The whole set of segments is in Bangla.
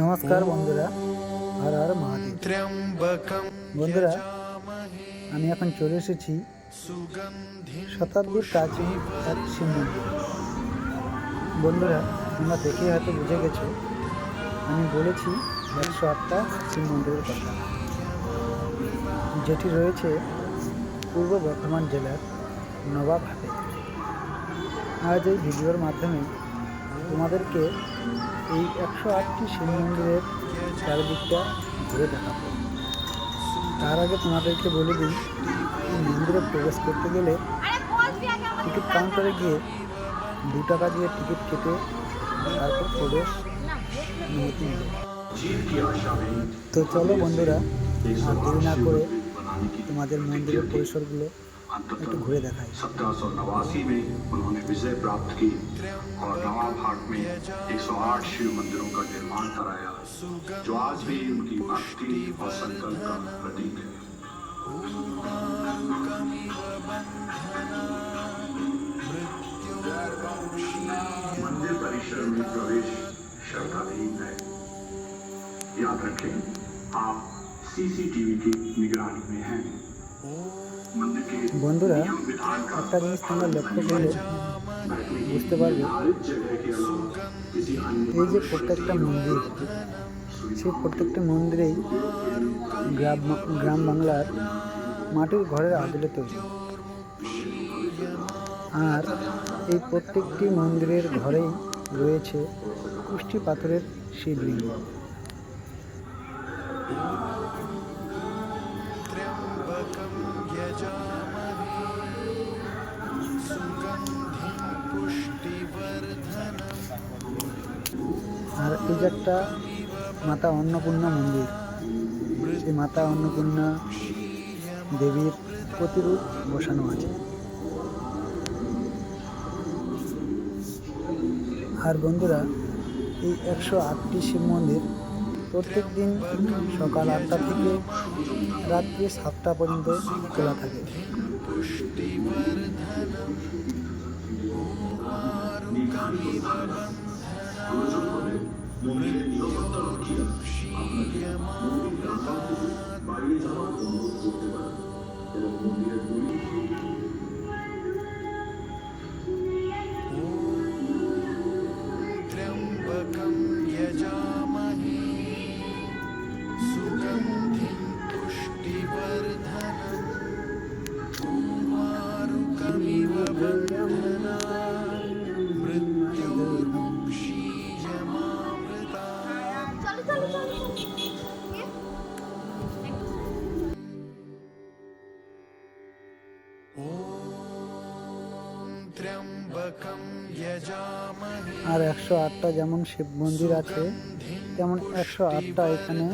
নমস্কার বন্ধুরা হর হর মহাদেব। বন্ধুরা, আমি এখন চলে এসেছি শতাব্দীর কাছে এক শিব মন্দির। বন্ধুরা, তোমরা দেখে হয়তো বুঝে গেছো, আমি বলেছি একশো আটটা শিব মন্দিরের কথা। যেটি রয়েছে পূর্ব বর্ধমান জেলার নবাব হাতে আজ এই ভিডিওর মাধ্যমে তোমাদেরকে এই একশো আটটি শিব মন্দিরের চারিদিকটা ঘুরে দেখাবো। তার আগে তোমাদেরকে বলে দিই, এই মন্দিরে প্রবেশ করতে গেলে টিকিট কাউন্টারে গিয়ে দু টাকা দিয়ে টিকিট কেটে তারপর প্রবেশ তো চলো বন্ধুরা, আর দেরি না করে তোমাদের মন্দিরের পরিসরগুলো अंततः सत्रह सौ नवासी में उन्होंने विजय प्राप्त की और नवाब हाट में 108 शिव मंदिरों का निर्माण कराया, जो आज भी उनकी भक्ति और संकल्प का प्रतीक है। मंदिर परिसर में प्रवेश शर्ताधीन है। याद रखें, आप सीसीटीवी की निगरानी में हैं। বন্ধুরা, একটা জিনিস তোমরা লক্ষ্য করলে, বুঝতে পারবে, এই যে প্রত্যেকটা মন্দির, সেই প্রত্যেকটা মন্দিরেই গ্রাম গ্রাম বাংলার মাটির ঘরের আদলে তৈরি। আর এই প্রত্যেকটি মন্দিরের ঘরেই রয়েছে কুষ্টি পাথরের শিবলিঙ্গ। আর এই যে একটা মাতা অন্নপূর্ণা মন্দির সেই মাতা অন্নপূর্ণা দেবীর প্রতিরূপ বসানো আছে। আর বন্ধুরা এই একশো আটটি শিব মন্দির প্রত্যেক দিন সকাল আটটা থেকে রাত্রি সাতটা পর্যন্ত খোলা থাকে। যাওয়ার অনুরোধ করতে পারেন এবং মন্দিরের আর একশো আটটা যেমন শিব মন্দির আছে, তেমন একশো আটটা এখানে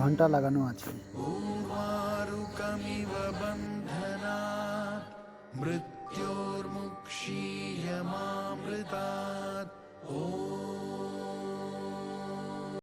ঘণ্টা লাগানো আছে। মৃত্যুর্মুক্ষীয়মামৃতা